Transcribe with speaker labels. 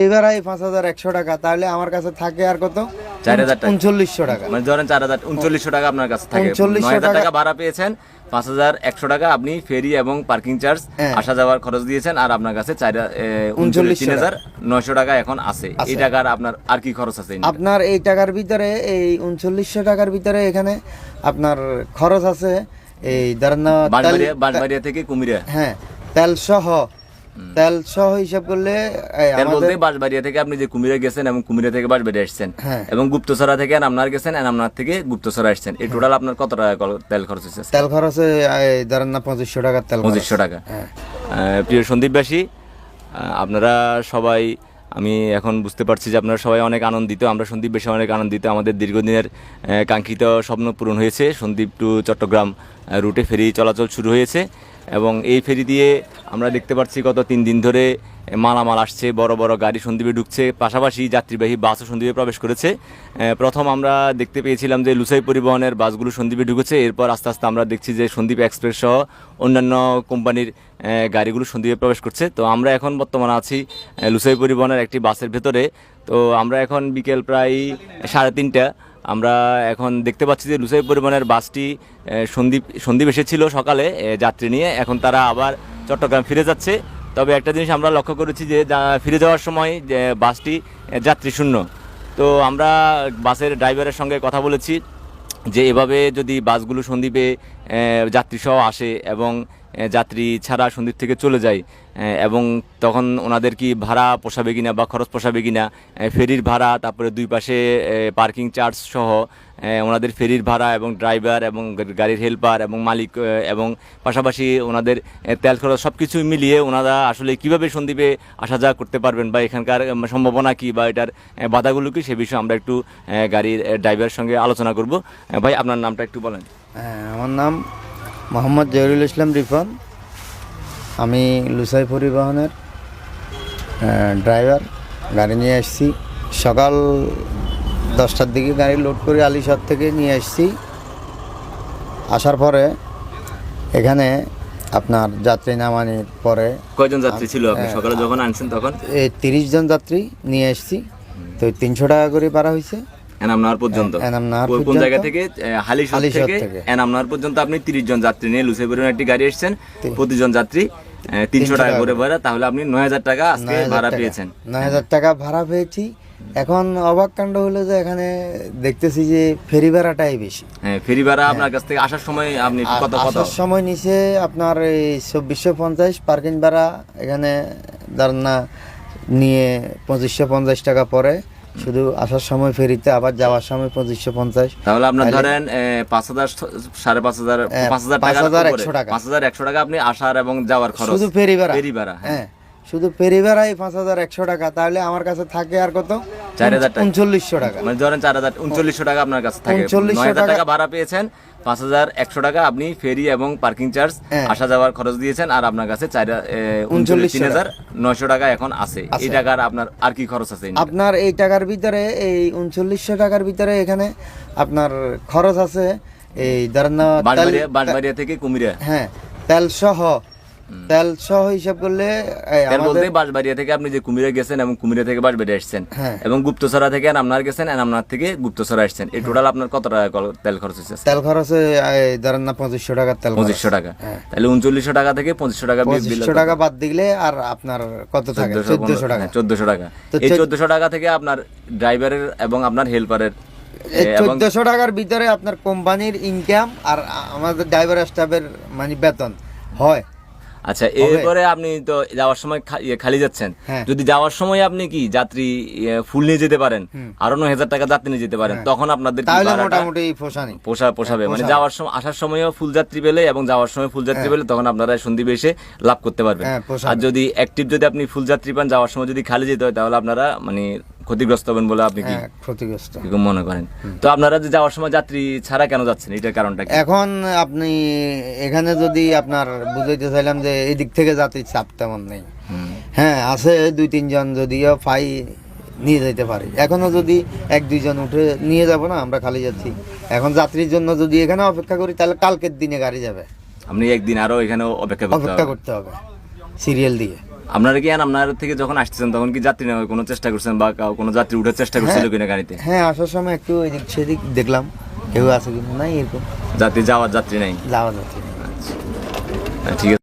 Speaker 1: এবার এই পাঁচ হাজার একশো টাকা তাহলে আমার কাছে থাকে আর কত?
Speaker 2: চার হাজার
Speaker 1: উনচল্লিশশো টাকা।
Speaker 2: মানে ধরেন চার হাজার উনচল্লিশশো টাকা আপনার কাছে থাকে।
Speaker 1: 3900 টাকা-
Speaker 2: টাকা ভাড়া পেয়েছেন পাঁচ হাজার একশো টাকা আপনি ফেরি এবং পার্কিং চার্জ। আসা যাওয়ার খরচ দিয়েছেন আর আপনার কাছে চার উনচল্লিশ তিন হাজার নয়শো টাকা এখন আছে। এই টাকার আপনার আর কি খরচ আছে
Speaker 1: আপনার এই টাকার ভিতরে এই উনচল্লিশশো টাকার ভিতরে এখানে আপনার খরচ আছে এই ধরেন
Speaker 2: থেকে কুমিরা
Speaker 1: হ্যাঁ তেল সহ তেল সহ হিসাব করলে
Speaker 2: বলতে বাঁশবাড়িয়া থেকে আপনি যে কুমিরা গেছেন এবং কুমিরা থেকে বাঁশবাড়িয়া আসছেন
Speaker 1: হ্যাঁ।
Speaker 2: এবং গুপ্তসরা থেকে আপনার গেছেন আর আপনার থেকে গুপ্তসরা আসছেন। এই টোটাল আপনার কত টাকা তেল খরচ হয়েছে
Speaker 1: তেল খরচে ধরেন না পঁচিশশো টাকা তেল
Speaker 2: পঁচিশশো টাকা।
Speaker 1: হ্যাঁ।
Speaker 2: প্রিয় সন্দীপবাসী আপনারা সবাই আমি এখন বুঝতে পারছি যে আপনারা সবাই অনেক আনন্দিত, আমরা সন্দীপ বেশি অনেক আনন্দিত। আমাদের দীর্ঘদিনের কাঙ্ক্ষিত স্বপ্ন পূরণ হয়েছে। সন্দীপ টু চট্টগ্রাম রুটে ফেরি চলাচল শুরু হয়েছে এবং এই ফেরি দিয়ে আমরা দেখতে পাচ্ছি গত তিন দিন ধরে মালামাল আসছে, বড় বড় গাড়ি সন্দীপে ঢুকছে, পাশাপাশি যাত্রীবাহী বাসও সন্দীপে প্রবেশ করেছে। প্রথম আমরা দেখতে পেয়েছিলাম যে লুসাই পরিবহনের বাসগুলো সন্দীপে ঢুকেছে, এরপর আস্তে আস্তে আমরা দেখছি যে সন্দীপ এক্সপ্রেস সহ অন্যান্য কোম্পানির গাড়িগুলো সন্দীপে প্রবেশ করছে। তো আমরা এখন বর্তমানে আছি লুসাই পরিবহনের একটি বাসের ভেতরে। তো আমরা এখন বিকেল প্রায় সাড়ে তিনটা, আমরা এখন দেখতে পাচ্ছি যে লুসাই পরিবহনের বাসটি সন্দীপ সন্দীপ এসেছিল সকালে যাত্রী নিয়ে। এখন তারা আবার চট্টগ্রাম ফিরে যাচ্ছে। তবে একটা জিনিস আমরা লক্ষ্য করেছি যে ফিরে যাওয়ার সময় বাসটি যাত্রী শূন্য। তো আমরা বাসের ড্রাইভারের সঙ্গে কথা বলেছি যে, এভাবে যদি বাসগুলো সন্দ্বীপে যাত্রী সহ আসে এবং যাত্রী ছাড়া সন্দ্বীপ থেকে চলে যায় এবং তখন ওনাদের কি ভাড়া পোষাবে কিনা বা খরচ পোষাবে কিনা ফেরির ভাড়া, তারপরে দুই পাশে পার্কিং চার্জ সহ ওনাদের ফেরির ভাড়া এবং ড্রাইভার এবং গাড়ির হেল্পার এবং মালিক এবং পাশাপাশি ওনাদের তেল খরচ সব কিছু মিলিয়ে ওনারা আসলে কীভাবে সন্দ্বীপে আসা যাওয়া করতে পারবেন বা এখানকার সম্ভাবনা কি বা এটার বাধাগুলো কি, সে বিষয়ে আমরা একটু গাড়ির ড্রাইভারের সঙ্গে আলোচনা করব। ভাই, আপনার নামটা একটু বলেন।
Speaker 1: হ্যাঁ আমার নাম মোহাম্মদ জহিরুল ইসলাম রিফন। আমি লুসাই পরিবহনের ড্রাইভার। গাড়ি নিয়ে এসেছি। সকাল দশটার দিকে গাড়ি লোড করে আলিশহর থেকে নিয়ে এসেছি। আসার পরে এখানে আপনার যাত্রী নামানির পরে
Speaker 2: কয়জন যাত্রী ছিল আপনি? সকালে যখন আনছেন তখন?
Speaker 1: এই তিরিশ জন যাত্রী নিয়ে এসেছি। তো তিনশো টাকা করে পারা হয়েছে।
Speaker 2: এনামনার পর্যন্ত। কোন-। জায়গা থেকে? হালিশহর থেকে। এনামনার পর্যন্ত আপনি তিরিশ জন যাত্রী নিয়ে লুসেপুরের একটি গাড়ি এসেছেন। প্রতিজন যাত্রী তিনশো টাকা করে ভাড়া। তাহলে আপনি নয় হাজার টাকা আজকে ভাড়া পেয়েছেন।
Speaker 1: নয় হাজার টাকা ভাড়া পেয়েছি। এখন অবাক কাণ্ড হলো যে এখানে দেখতেছি যে ফেরি ভাড়াটাই বেশি।
Speaker 2: হ্যাঁ ফেরি ভাড়া আপনার কাছ থেকে আসার সময় আপনি কত কত
Speaker 1: আসার সময় নিচে আপনার এই চব্বিশশো পঞ্চাশ পার্কিং ভাড়া এখানে ধরেন না নিয়ে পঁচিশশো পঞ্চাশ টাকা পরে শুধু আসার সময় ফেরিতে আবার যাওয়ার সময় পঁচিশশো পঞ্চাশ।
Speaker 2: তাহলে আপনার ধরেন পাঁচ হাজার সাড়ে পাঁচ হাজার পাঁচ হাজার
Speaker 1: পাঁচ হাজার একশো টাকা।
Speaker 2: পাঁচ হাজার একশো টাকা আপনি আসার এবং যাওয়ার খরচ।
Speaker 1: শুধু ফেরি ভাড়া।
Speaker 2: ফেরি ভাড়া হ্যাঁ।
Speaker 1: হ্যাঁ শুধু ফেরি ভাড়াই পাঁচ হাজার একশো টাকা। তাহলে আমার কাছে থাকে আর কত?
Speaker 2: চার হাজার টাকা।
Speaker 1: উনচল্লিশশো টাকা।
Speaker 2: মানে ধরেন চার হাজার উনচল্লিশশো টাকা আপনার কাছে থাকে। নয় হাজার
Speaker 1: টাকা-
Speaker 2: টাকা ভাড়া পেয়েছেন পাঁচ হাজার একশো টাকা আপনি ফেরি এবং পার্কিং চার্জ। আসা যাওয়ার খরচ দিয়েছেন আর আপনার কাছে চার উনচল্লিশ তিন হাজার নয়শো টাকা এখন আছে। এই টাকার আপনার আর কি খরচ আছে?
Speaker 1: আপনার এই টাকার ভিতরে এই উনচল্লিশশো টাকার ভিতরে এখানে আপনার খরচ আছে। এই ধরেন
Speaker 2: থেকে কুমিরা।
Speaker 1: হ্যাঁ তেল সহ তেল সহ হিসাব করলে
Speaker 2: তার বলতে বাঁশবাড়িয়া থেকে আপনি যে কুমিরা গেছেন এবং কুমিরা থেকে বাঁশবাড়িয়া আসছেন
Speaker 1: হ্যাঁ।
Speaker 2: এবং গুপ্তসরা থেকে আপনার গেছেন থেকে গুপ্তসরা আসছেন এই টোটাল আপনার কত টাকা তেল খরচ হয়েছে
Speaker 1: তেল খরচে ধরেন না পঁচিশশো টাকার তেল
Speaker 2: পঁচিশশো টাকা।
Speaker 1: হ্যাঁ।
Speaker 2: তাহলে উনচল্লিশশো টাকা থেকে পঁচিশশো টাকা
Speaker 1: পঁচিশশো টাকা বাদ দিলে আর আপনার কত থাকে? চোদ্দশো টাকা।
Speaker 2: চোদ্দশো টাকা। এই চোদ্দশো টাকা থেকে আপনার ড্রাইভারের এবং আপনার হেল্পারের
Speaker 1: চোদ্দশো টাকার ভিতরে আপনার কোম্পানির ইনকাম আর আমাদের ড্রাইভার স্টাফের মানে বেতন হয়।
Speaker 2: আচ্ছা এরপরে আপনি তো যাওয়ার সময় ইয়ে খালি যাচ্ছেন।
Speaker 1: হ্যাঁ।
Speaker 2: যদি যাওয়ার সময় আপনি কি যাত্রী ইয়ে, ফুল নিয়ে যেতে পারেন? আরও নয় হাজার টাকা যাত্রী নিয়ে যেতে পারেন। তখন আপনাদের
Speaker 1: হ্যাঁ।
Speaker 2: ভাড়াটা
Speaker 1: মোটামুটি
Speaker 2: পোষা পোষাবে। মানে যাওয়ার সময় আসার সময়ও ফুল যাত্রী পেলে এবং যাওয়ার সময় ফুল যাত্রী পেলে তখন আপনারা এসে লাভ করতে পারবেন।
Speaker 1: হ্যাঁ,
Speaker 2: আর যদি অ্যাক্টিভ যদি আপনি ফুল যাত্রী পান যাওয়ার সময় যদি খালি যেতে হয় তাহলে আপনারা মানে ক্ষতিগ্রস্ত হবেন বলে আপনি কি
Speaker 1: হ্যাঁ ক্ষতিগ্রস্ত।
Speaker 2: কি মনে করেন? তো আপনারা যে যাওয়ার সময় যাত্রী ছাড়া কেন যাচ্ছেন? এটার কারণটা কি?
Speaker 1: এখন আপনি এখানে যদি আপনার বুঝাইতে চাইলাম যে এই দিক থেকে যাত্রীর চাপ তেমন নেই। হ্যাঁ আছে দুই তিনজন যদিও পাই নিয়ে যেতে পারি। এখনও যদি এক দুইজন উঠে নিয়ে যাব না আমরা খালি যাচ্ছি। এখন যাত্রীর জন্য যদি এখানে অপেক্ষা করি তাহলে কালকের দিনে গাড়ি যাবে।
Speaker 2: আপনি একদিন আরও এখানে অপেক্ষা
Speaker 1: অপেক্ষা করতে হবে। সিরিয়াল দিয়ে।
Speaker 2: আপনারা কি আর আপনার থেকে যখন আসতেছেন তখন কি যাত্রী নেওয়ার কোনো চেষ্টা করছেন বা কোনো যাত্রী উঠার চেষ্টা করছিল কিনা গাড়িতে?
Speaker 1: হ্যাঁ আসার সময় একটু ওই দিক সেদিক দেখলাম কেউ আছে কিনা নাই এরকম।
Speaker 2: যাত্রী যাওয়ার যাত্রী নাই?
Speaker 1: যাওয়া যাত্রী
Speaker 2: আচ্ছা। ঠিক আছে।